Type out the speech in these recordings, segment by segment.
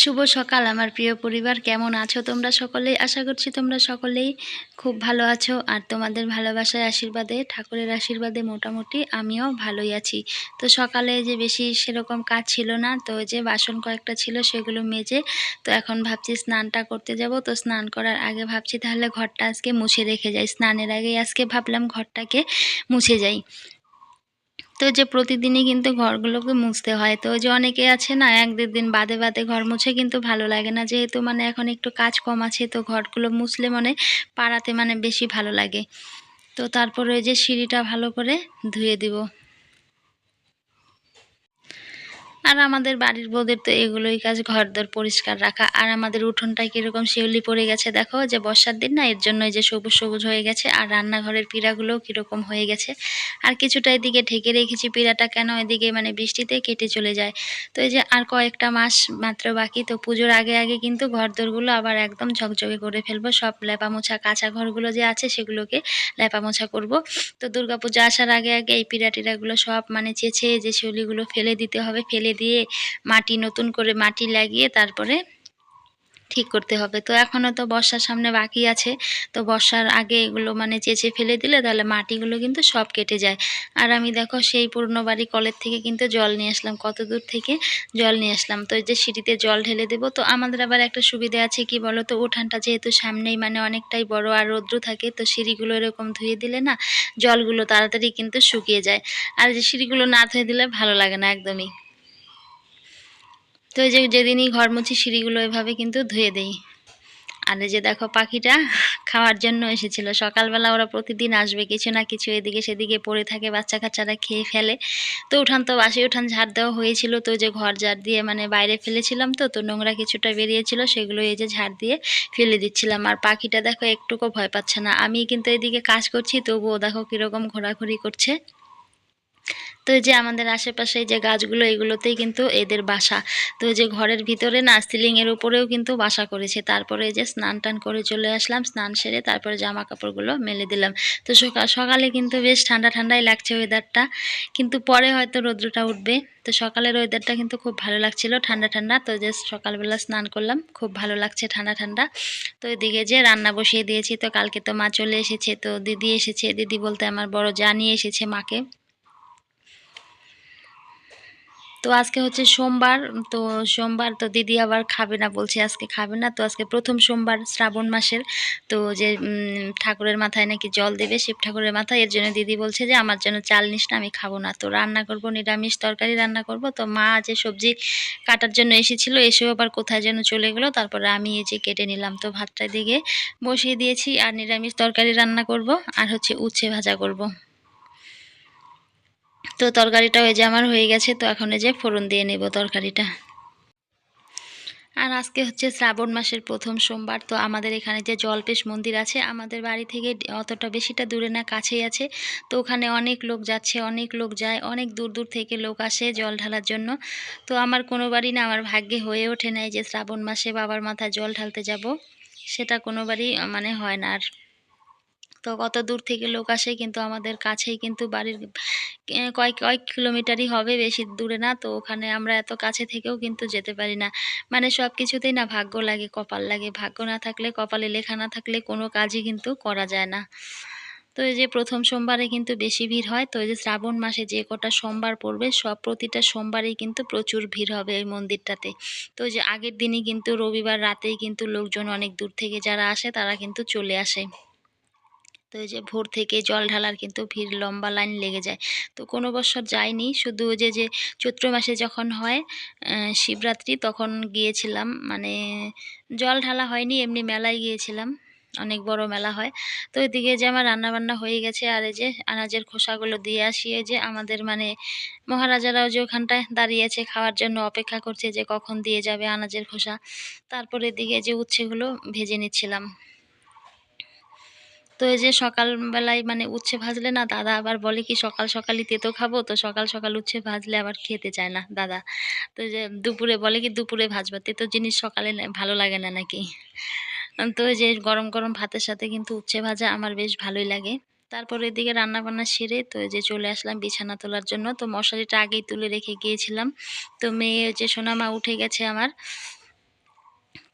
শুভ সকাল, আমার প্রিয় পরিবার। কেমন আছো তোমরা সকলেই? আশা করছি তোমরা সকলেই খুব ভালো আছো। আর তোমাদের ভালোবাসায় আশীর্বাদে, ঠাকুরের আশীর্বাদে মোটামুটি আমিও ভালোই আছি। তো সকালে যে বেশি সেরকম কাজ ছিল না, তো যে বাসন কয়েকটা ছিল সেগুলো মেজে, তো এখন ভাবছি স্নানটা করতে যাব। তো স্নান করার আগে ভাবছি তাহলে ঘরটা আজকে মুছে রেখে যাই। স্নানের আগেই আজকে ভাবলাম ঘরটাকে মুছে যাই। তো যে প্রতিদিনই কিন্তু ঘরগুলোকে মুছতে হয়। তো যে অনেকে আছে না, এক দেড় দিন বাদে বাদে ঘর মুছে কিন্তু ভালো লাগে না। যেহেতু মানে এখন একটু কাজ কম আছে, তো ঘরগুলো মুছলে মানে পাড়াতে মানে বেশি ভালো লাগে। তো তারপরে ওই যে সিঁড়িটা ভালো করে ধুয়ে দিব। আর আমাদের বাড়ির বউদের তো এগুলোই কাজ, ঘরদোর পরিষ্কার রাখা। আর আমাদের উঠোনটা কীরকম শিউলি পড়ে গেছে দেখো, যে বর্ষার দিন না, এর জন্য যে সবুজ সবুজ হয়ে গেছে, আর রান্নাঘরের পিঁড়াগুলোও কীরকম হয়ে গেছে। আর কিছুটা এদিকে ঢেকে রেখেছি পিঁড়াটা কেন এদিকে মানে বৃষ্টিতে কেটে চলে যায়। তো এই যে আর কয়েকটা মাস মাত্র বাকি, তো পুজোর আগে আগে কিন্তু ঘরদোরগুলো আবার একদম ঝকঝকে করে ফেলব। সব লেপা মোছা কাঁচা ঘরগুলো যে আছে, সেগুলোকে লেপা মোছা করব। তো দুর্গাপূজা আসার আগে আগে এই পিঁড়া টিড়াগুলো সব মানে চেছে যে শিউলিগুলো ফেলে দিতে হবে, ফেলে দিয়ে মাটি, নতুন করে মাটি লাগিয়ে তারপরে ঠিক করতে হবে। তো এখনও তো বর্ষার সামনে বাকি আছে। তো বর্ষার আগে এগুলো মানে চেঁচে ফেলে দিলে তাহলে মাটিগুলো কিন্তু সব কেটে যায়। আর আমি দেখো সেই পুরনো বাড়ি কলের থেকে কিন্তু জল নিয়ে আসলাম, কত দূর থেকে জল নিয়ে আসলাম। তো যে সিঁড়িতে জল ঢেলে দেবো, তো আমাদের আবার একটা সুবিধা আছে কি বলো তো উঠানটা যেহেতু সামনেই মানে অনেকটাই বড় আর রৌদ্র থাকে, তো সিঁড়িগুলো এরকম ধুয়ে দিলে না জলগুলো তাড়াতাড়ি কিন্তু শুকিয়ে যায়। আর যে সিঁড়িগুলো না ধুয়ে দিলে ভালো লাগে না একদমই। তো যে যেদিনই ঘর মুছি সিঁড়িগুলো এভাবে কিন্তু ধুয়ে দেই। আর যে দেখো পাখিটা খাওয়ার জন্য এসেছিল। সকালবেলা ওরা প্রতিদিন আসবে, কিছু না কিছু এদিকে সেদিকে পড়ে থাকে, বাচ্চা কাচ্চারা খেয়ে ফেলে। তো উঠান তো বাসি উঠান ঝাড় দেওয়া হয়েছিল। তো যে ঘর ঝাড় দিয়ে মানে বাইরে ফেলেছিলাম তো তো নোংরা কিছুটা বেরিয়েছিল, সেগুলো এই যে ঝাড় দিয়ে ফেলে দিচ্ছিলাম। আর পাখিটা দেখো একটুকু ভয় পাচ্ছে না। আমি কিন্তু এদিকে কাজ করছি, তবুও দেখো কীরকম ঘোরাঘুরি করছে। তো যে আমাদের আশেপাশে যে গাছগুলো, এগুলোতেই কিন্তু এদের বাসা। তো যে ঘরের ভিতরে না, সিলিংয়ের উপরেও কিন্তু বাসা করেছে। তারপরে যে স্নান টান করে চলে আসলাম, স্নান সেরে তারপরে জামা কাপড়গুলো মেলে দিলাম। তো সকাল সকালে কিন্তু বেশ ঠান্ডা ঠান্ডাই লাগছে ওয়েদারটা কিন্তু পরে হয়তো রৌদ্রটা উঠবে। তো সকালের ওয়েদারটা কিন্তু খুব ভালো লাগছিল, ঠান্ডা ঠান্ডা। তো যে সকালবেলা স্নান করলাম, খুব ভালো লাগছে ঠান্ডা ঠান্ডা। তো এদিকে যে রান্না বসিয়ে দিয়েছি, তো কালকে তো মা চলে এসেছে, তো দিদি এসেছে। দিদি বলতে আমার বড় জানিয়ে এসেছে মাকে। তো আজকে হচ্ছে সোমবার, তো সোমবার তো দিদি আবার খাবে না, বলছে আজকে খাবে না, তো আজকে প্রথম সোমবার শ্রাবণ মাসের, তো যে ঠাকুরের মাথায় নাকি জল দেবে শিব ঠাকুরের মাথায়, এর জন্য দিদি বলছে যে, আমার জন্য চাল নিস না, আমি খাব না। তো রান্না করব, নিরামিষ তরকারি রান্না করব, তো মা যে সবজি কাটার জন্য এসেছিল, এসেও আবার কোথায় যেন চলে গেলো, তারপরে আমি এই যে কেটে নিলাম, তো ভাতটা দিকে বসিয়ে দিয়েছি, আর নিরামিষ তরকারি রান্না করব, আর হচ্ছে উচ্ছে ভাজা করব। তো তরকারিটা ওই যে আমার হয়ে গেছে, তো এখন এই যে ফোড়ন দিয়ে নেব তরকারিটা। আর আজকে হচ্ছে শ্রাবণ মাসের প্রথম সোমবার, তো আমাদের এখানে যে জলপেশ মন্দির আছে, আমাদের বাড়ি থেকে অতটা বেশিটা দূরে না, কাছেই আছে। তো ওখানে অনেক লোক যাচ্ছে, অনেক লোক যায়, অনেক দূর দূর থেকে লোক আসে জল ঢালার জন্য। তো আমার কোনো বাড়ি না, আমার ভাগ্যে হয়ে ওঠে নাই যে শ্রাবণ মাসে বাবার মাথায় জল ঢালতে যাব, সেটা কোনো বাড়ি মানে হয় না। আর তো কত দূর থেকে লোক আসে কিন্তু আমাদের কাছেই কিন্তু বাড়ির কয়েক কয়েক কিলোমিটারই হবে বেশি দূরে না। তো ওখানে আমরা এত কাছে থেকেও কিন্তু যেতে পারি না। মানে সব কিছুতেই না ভাগ্য লাগে, কপাল লাগে। ভাগ্য না থাকলে, কপালে লেখা না থাকলে কোনো কাজই কিন্তু করা যায় না। তো এই যে প্রথম সোমবারে কিন্তু বেশি ভিড় হয়, তো এই যে শ্রাবণ মাসে যে কটা সোমবার পড়বে, সব প্রতিটা সোমবারেই কিন্তু প্রচুর ভিড় হবে এই মন্দিরটাতে। তো যে আগের দিনই কিন্তু রবিবার রাতেই কিন্তু লোকজন অনেক দূর থেকে যারা আসে, তারা কিন্তু চলে আসে। তো যে ভোর থেকে জল ঢালার কিন্তু ভিড় লম্বা লাইন লেগে যায়। তো কোনো বছর যায়নি শুধু যে যে চৈত্র মাসে যখন হয় শিবরাত্রি তখন গিয়েছিলাম। মানে জল ঢালা হয়নি, এমনি মেলায় গিয়েছিলাম। অনেক বড় মেলা হয়। তো এদিকে যে আমার রান্নাবান্না হয়ে গেছে, আর এই যে আনাজের খোসাগুলো দিয়ে আসিয়ে যে আমাদের মানে মহারাজারাও যে ওখানটায় দাঁড়িয়েছে খাওয়ার জন্য অপেক্ষা করছে যে কখন দিয়ে যাবে আনাজের খোসা। তারপরে এদিকে যে উচ্ছেগুলো ভেজে নিচ্ছিলাম। তো এই যে সকালবেলায় মানে উচ্ছে ভাজলে না দাদা আবার বলে কি, সকাল সকালই তেতো খাব, তো সকাল সকাল উচ্ছে ভাজলে আবার খেতে চায় না দাদা। তো যে দুপুরে বলে কি, দুপুরে ভাজবা, তেতো জিনিস সকালে ভালো লাগে না নাকি? তো যে গরম গরম ভাতের সাথে কিন্তু উচ্ছে ভাজা আমার বেশ ভালোই লাগে। তারপর এদিকে রান্নাবান্না সেরে তো যে চলে আসলাম বিছানা তোলার জন্য। তো মশারিটা আগেই তুলে রেখে গিয়েছিলাম। তো মেয়ে যে সোনামা উঠে গেছে আমার।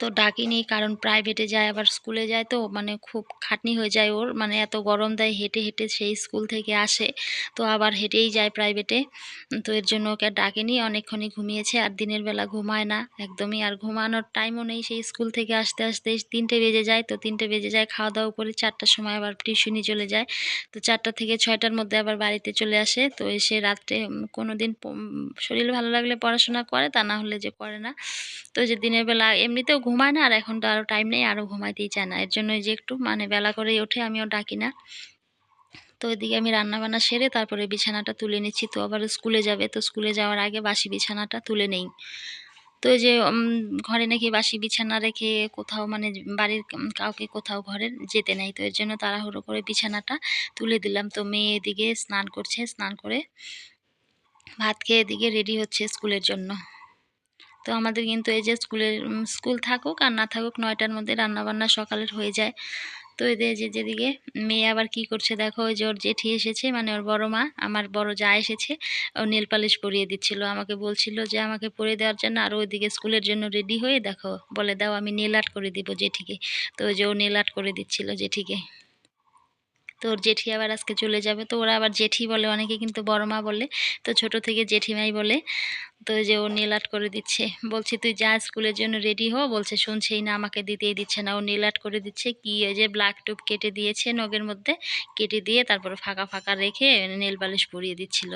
তো ডাকিনি, কারণ প্রাইভেটে যায়, আবার স্কুলে যায় তো মানে খুব খাটনি হয়ে যায় ওর। মানে এত গরম দেয়, হেঁটে হেঁটে সেই স্কুল থেকে আসে, তো আবার হেঁটেই যায় প্রাইভেটে তো এর জন্য ওকে ডাকেনি, অনেকক্ষণই ঘুমিয়েছে, আর দিনের বেলা ঘুমায় না, একদমই। আর ঘুমানোর টাইমও নেই সেই স্কুল থেকে আসতে আসতে তিনটে বেজে যায়, তো তিনটে বেজে যায় খাওয়া দাওয়া করে, চারটার সময় আবার টিউশনি চলে যায়। তো চারটা থেকে ছয়টার মধ্যে আবার বাড়িতে চলে আসে, তো এসে রাত্রে কোনো দিন শরীর ভালো লাগলে পড়াশোনা করে, তা না হলে যে করে না। তো যে দিনের বেলা, এমনিতেও ঘুমায় না, আর এখন তো আরও টাইম নেই আরও ঘুমাইতেই চায় না। এর জন্য যে একটু মানে বেলা করেই ওঠে, আমিও ডাকি না। তো এদিকে আমি রান্নাবান্না সেরে তারপরে বিছানাটা তুলে নিচ্ছি, তো আবার স্কুলে যাবে। তো স্কুলে যাওয়ার আগে বাসি বিছানাটা তুলে নেই। তো যে ঘরে নাকি বাসি বিছানা রেখে কোথাও মানে বাড়ির কাউকে কোথাও ঘরে যেতে নেই। তো এর জন্য তাড়াহুড়ো করে বিছানাটা তুলে দিলাম। তো মেয়ে এদিকে স্নান করছে, স্নান করে ভাত খেয়ে এদিকে রেডি হচ্ছে স্কুলের জন্য। তো আমাদের কিন্তু এই যে স্কুলের স্কুল থাকুক আর না থাকুক নয়টার মধ্যে রান্নাবান্না সকালের হয়ে যায়। তো এদের যে, যেদিকে মেয়ে আবার কি করছে দেখো, ওই যে ওর জেঠি এসেছে মানে ওর বড় মা, আমার বড় যা এসেছে, ও নীল পালিশ পরিয়ে দিচ্ছিল। আমাকে বলছিল যে আমাকে পরিয়ে দেওয়ার জন্য আর ওইদিকে স্কুলের জন্য রেডি হয়ে দেখো, বলে দাও আমি নীল আর্ট করে দিব জেঠিকে। তো ওই যে ও নীল আর্ট করে দিচ্ছিল জেঠিকে। তো ওর জেঠি আবার আজকে চলে যাবে। তো ওরা আবার জেঠি বলে, অনেকে কিন্তু বড় মা বলে, তো ছোট থেকে জেঠিমাই বলে। তো যে ও নীল করে দিচ্ছে। বলছি, তুই যা স্কুলের জন্য রেডি হো। বলছে, শুনছেই না, আমাকে দিতেই দিচ্ছে না। ও নীল করে দিচ্ছে, কি ওই যে ব্ল্যাক টুপ কেটে দিয়েছে নগের মধ্যে, কেটে দিয়ে তারপরে ফাঁকা ফাঁকা রেখে নেল বালিশ পরিয়ে দিচ্ছিল।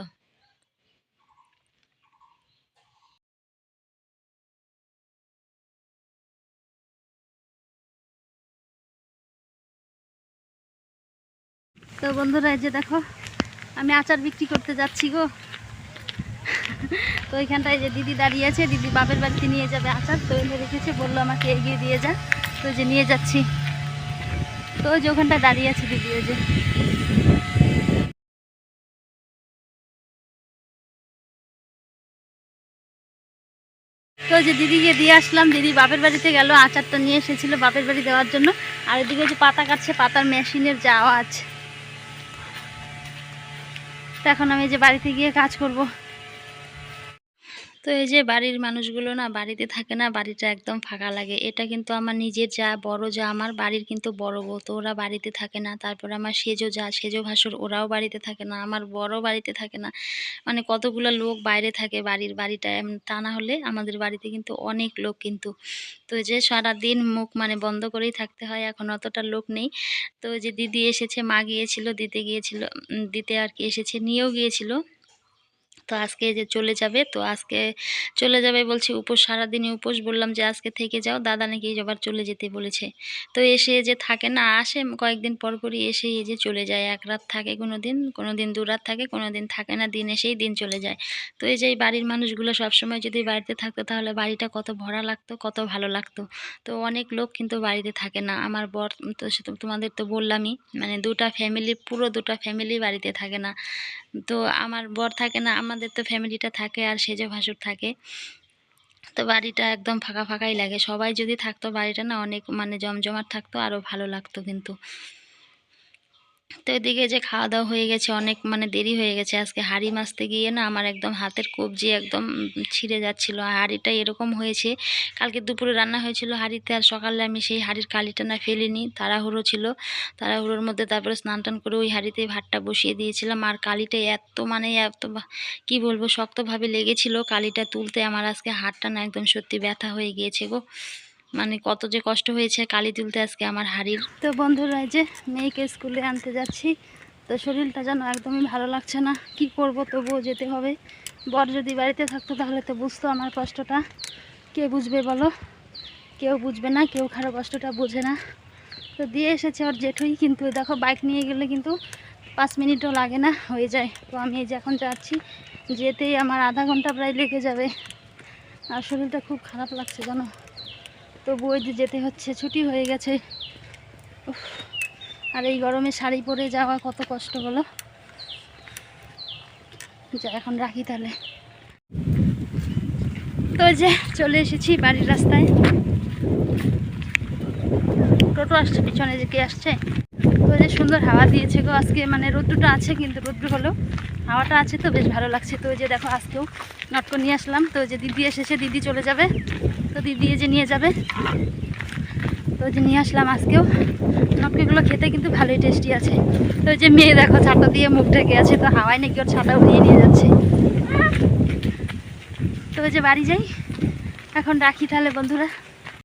তো বন্ধুরা, এই যে দেখো, আমি আচার বিক্রি করতে যাচ্ছি গো। তো ওইখানটায় যে দিদি দাঁড়িয়ে আছে, দিদি বাপের বাড়িতে নিয়ে যাবে আচার। তো এনে রেখেছে, বলল আমাকে এগিয়ে দিয়ে যা। তো যে নিয়ে যাচ্ছি। তো ওই যে ওখানটায় দাঁড়িয়ে আছে দিদি ওই যে। তো যে দিদিকে দিয়ে আসলাম, দিদি বাপের বাড়িতে গেল, আচারটা নিয়ে এসেছিল বাপের বাড়ি দেওয়ার জন্য। আর এদিকে যে পাতা কাটছে, পাতার মেশিনের যা আওয়াজ তো এখন আমি যে বাড়িতে গিয়ে কাজ করব। তো এই যে বাড়ির মানুষগুলো না বাড়িতে থাকে না, বাড়িটা একদম ফাঁকা লাগে। এটা কিন্তু আমার নিজের যা বড় যা, আমার বাড়ির কিন্তু বড় বউ, তো ওরা বাড়িতে থাকে না। তারপর আমার সেজো যা, সেজো ভাসুর ওরাও বাড়িতে থাকে না, আমার বড় বাড়িতে থাকে না। মানে কতগুলো লোক বাইরে থাকে বাড়ির বাড়িটা তা না হলে আমাদের বাড়িতে কিন্তু অনেক লোক কিন্তু। তো যে সারাদিন মুখ মানে বন্ধ করেই থাকতে হয়, এখন অতটা লোক নেই। তো যে দিদি এসেছে, মা গিয়েছিল, দিতে গিয়েছিল দিতে আর কি এসেছে, নিয়েও গিয়েছিল। তো আজকে যে চলে যাবে, তো আজকে চলে যাবে বলছে উপোস, সারাদিনই উপোস। বললাম যে আজকে থেকে যাও, দাদা নাকি আবার চলে যেতে বলেছে। তো এসে যে থাকে না, আসে কয়েকদিন পর পরই এসে এই যে চলে যায়। এক রাত থাকে কোনো দিন কোনো দিন দু রাত থাকে কোনো দিন থাকে না, দিন এসেই দিন চলে যায়। তো এই যে বাড়ির মানুষগুলো সবসময় যদি বাড়িতে থাকতো, তাহলে বাড়িটা কত ভরা লাগতো, কত ভালো লাগতো। তো অনেক লোক কিন্তু বাড়িতে থাকে না। আমার বর তো সে তো তোমাদের তো বললামই মানে দুটা ফ্যামিলি পুরো দুটা ফ্যামিলি বাড়িতে থাকে না। তো আমার বর থাকে না আমাদের তো ফ্যামিলিটা থাকে আর সেজে ভাসুর থাকে। তো বাড়িটা একদম ফাঁকা ফাঁকাই লাগে। সবাই যদি থাকতো বাড়িটা না অনেক মানে জমজমাট থাকতো আরও ভালো লাগতো কিন্তু। তো এদিকে যে খাওয়া দাওয়া হয়ে গেছে, অনেক মানে দেরি হয়ে গেছে। আজকে হাঁড়ি মাছতে গিয়ে না আমার একদম হাতের কবজি একদম ছিঁড়ে যাচ্ছিল। আর হাঁড়িটা এরকম হয়েছে, কালকে দুপুরে রান্না হয়েছিল হাঁড়িতে আর সকালে আমি সেই হাঁড়ির কালিটা না ফেলিনি, তাড়াহুড়ো ছিল। তাড়াহুড়োর মধ্যে তারপরে স্নান টান করে ওই হাঁড়িতে ভাতটা বসিয়ে দিয়েছিলাম। আর কালিটা এত মানে এত কি বলব, শক্তভাবে লেগেছিল কালিটা তুলতে। আমার আজকে হাতটা না একদম সত্যি ব্যথা হয়ে গিয়েছে গো। মানে কত যে কষ্ট হয়েছে কালি তুলতে আজকে আমার হাঁড়ির। তো বন্ধুরা যে মেয়েকে স্কুলে আনতে যাচ্ছি, তো শরীরটা যেন একদমই ভালো লাগছে না। কি করব, তবুও যেতে হবে। বর যদি বাড়িতে থাকতো তাহলে তো বুঝতো আমার কষ্টটা। কে বুঝবে বলো? কেউ বুঝবে না, কেউ খারাপ কষ্টটা বোঝে না। তো দিয়ে এসেছে ওর জেঠুই, কিন্তু দেখো বাইক নিয়ে গেলে কিন্তু পাঁচ মিনিটও লাগে না, হয়ে যায়। তো আমি এই যে এখন যাচ্ছি, যেতেই আমার আধা ঘণ্টা প্রায় লেগে যাবে। আর শরীরটা খুব খারাপ লাগছে জানো? তবু ওই যেতে হচ্ছে, ছুটি হয়ে গেছে। আর এই গরমে শাড়ি পরে যাওয়া কত কষ্ট হলো যা, এখন রাখি তাহলে। তো যে চলে এসেছি বাড়ির রাস্তায়। টোটো আসছে, পিছনে যে কে আসছে? তো যে সুন্দর হাওয়া দিয়েছে গো আজকে মানে রোদ্রুটা আছে কিন্তু রোদ্রু হলো। হাওয়াটা আছে তো, বেশ ভালো লাগছে। তো যে দেখো, আজকেও নটকো নিয়ে আসলাম। তো যে দিদি এসেছে, দিদি চলে যাবে। তো দিদি যে নিয়ে যাবে। তো যে নিয়ে আসলাম আজকেও। নকিগুলো খেতে কিন্তু ভালোই টেস্টি আছে। তো যে মেয়ে দেখো, ছাতা দিয়ে মুখ ঢেকে আছে। তো হাওয়ায় নাকি ওর ছাতা উড়িয়ে নিয়ে যাচ্ছে। তো যে বাড়ি যাই। এখন রাখি তাহলে বন্ধুরা।